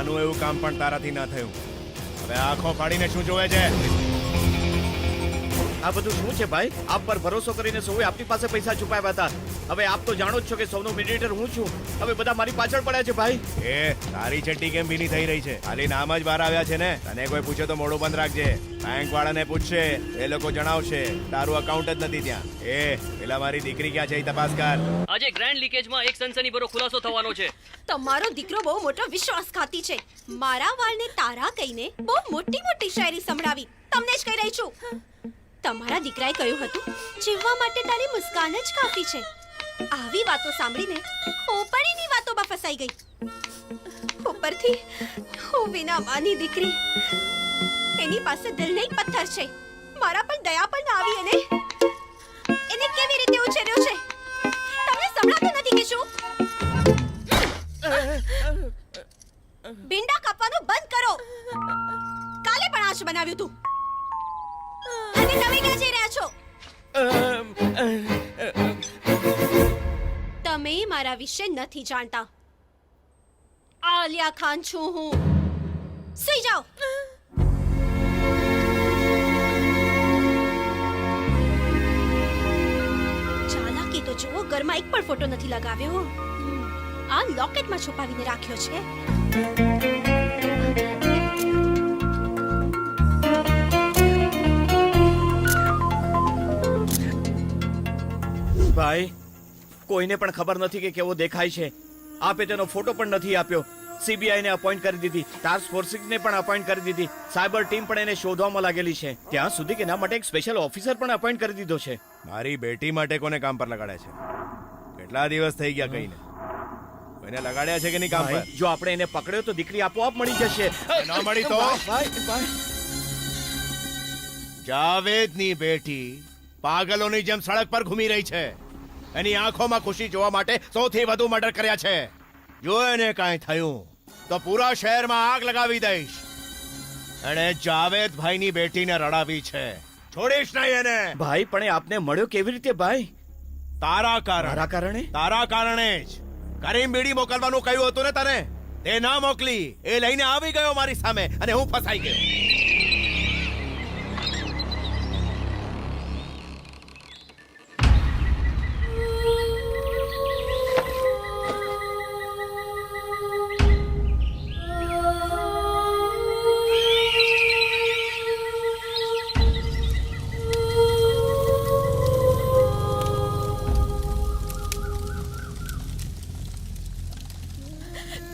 નાનું એવું કામ પણ તારાથી ના થયું. હવે આંખો ફાડીને શું જોવે છે? આ બધું શું છે ભાઈ? આપ પર ભરોસો કરીને સૌએ આપની પાસે પૈસા છુપાવ્યા હતા. હવે આપ તો જાણો જ છો કે સૌનો મીડિયેટર હું છું. હવે બધા મારી પાછળ પડ્યા છે ભાઈ. એ તારી ચડ્ડી કેમ ભીની થઈ રહી છે? ખાલી નામ જ બહાર આવ્યા છે ને? તને કોઈ પૂછે તો મોઢું બંધ રાખજે. બેંક વાળાને પૂછશે એ લોકો જણાવશે. તારું અકાઉન્ટ જ નથી ત્યાં. એ પેલા મારી દીકરી ક્યાં છે એ તપાસ કર. આજે ગ્રેન્ડ લીકેજમાં એક સનસનીભરો ખુલાસો થવાનો છે. તમારો દીકરો બહુ મોટો વિશ્વાસઘાતી છે. મારા વાળને તારા કહીને બહુ મોટી મોટી શાયરી સંભળાવી. તમને જ કહી રહી છું. તમારા દીકરાએ કહ્યું હતું, જીવવા માટે તારી મુસ્કાન જ કાફી છે. આવી વાતો સાંભળીને હું પણ એની વાતોમાં ફસાઈ ગઈ. ઉપરથી હું વિના માની દીકરી, એની પાસે દિલ નહીં, પથ્થર છે. મારા પર દયા પણ આવી એને. એને કેવી રીતે ઉછેર્યો છે? તમને સંભળાતું નથી કે શું? ભીંડા કાપવાનું બંધ કરો. કાલે પણ આજ બનાવ્યું તું. અને તમે ક્યાં જઈ રહ્યા છો. તમે મારા વિશે નથી જાણતા. આલિયા ખાન છું હું. સુઈ જાઓ. ચાલાકી તો જુઓ ઘરમાં એક પણ ફોટો નથી લગાવ્યો. આ લોકેટમાં છુપાવીને રાખ્યો છે. ભાઈ કોઈને પણ ખબર નથી કે કેવો દેખાય છે. આપે તેનો ફોટો પણ નથી આપ્યો. સીબીઆઈ ને અપોઇન્ટ કરી દીધી. ટાસ્ક ફોર્સિસ ને પણ અપોઇન્ટ કરી દીધી. સાયબર ટીમ પણ એને શોધવામાં લાગેલી છે. ત્યાં સુધી કે એના માટે એક સ્પેશિયલ ઓફિસર પણ અપોઇન્ટ કરી દીધો છે. મારી બેટી માટે કોને કામ પર લગાડ્યા છે? કેટલા દિવસ થઈ ગયા કઈને કોઈને લગાડ્યા છે કે નહીં કામ પર? જો આપણે એને પકડ્યો તો દીકરી આપોઆપ મળી જશે. ન મળી તો? ભાઈ, ભાઈ. જાવેદની બેટી પાગલોની જેમ સડક પર ઘૂમી રહી છે. એની આંખોમાં ખુશી જોવા માટે સૌથી વધુ મર્ડર કર્યા છે. જો એને કાંઈ થયું તો પૂરા શહેરમાં આગ લગાવી દઈશ. એણે જાવેદ ભાઈની બેટીને રડાવી છે. છોડીશ નહીં એને. ભાઈ પણ આપને મળ્યો કેવી રીતે ભાઈ? તારા કારણે. મારા કારણે? તારા કારણે જ. કરીમ બીડી મોકલવાનું કહ્યું હતું ને તને? તે ના મોકલી. એ લઈને આવી ગયો મારી સામે અને હું ફસાઈ ગયો.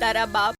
તારા બાપ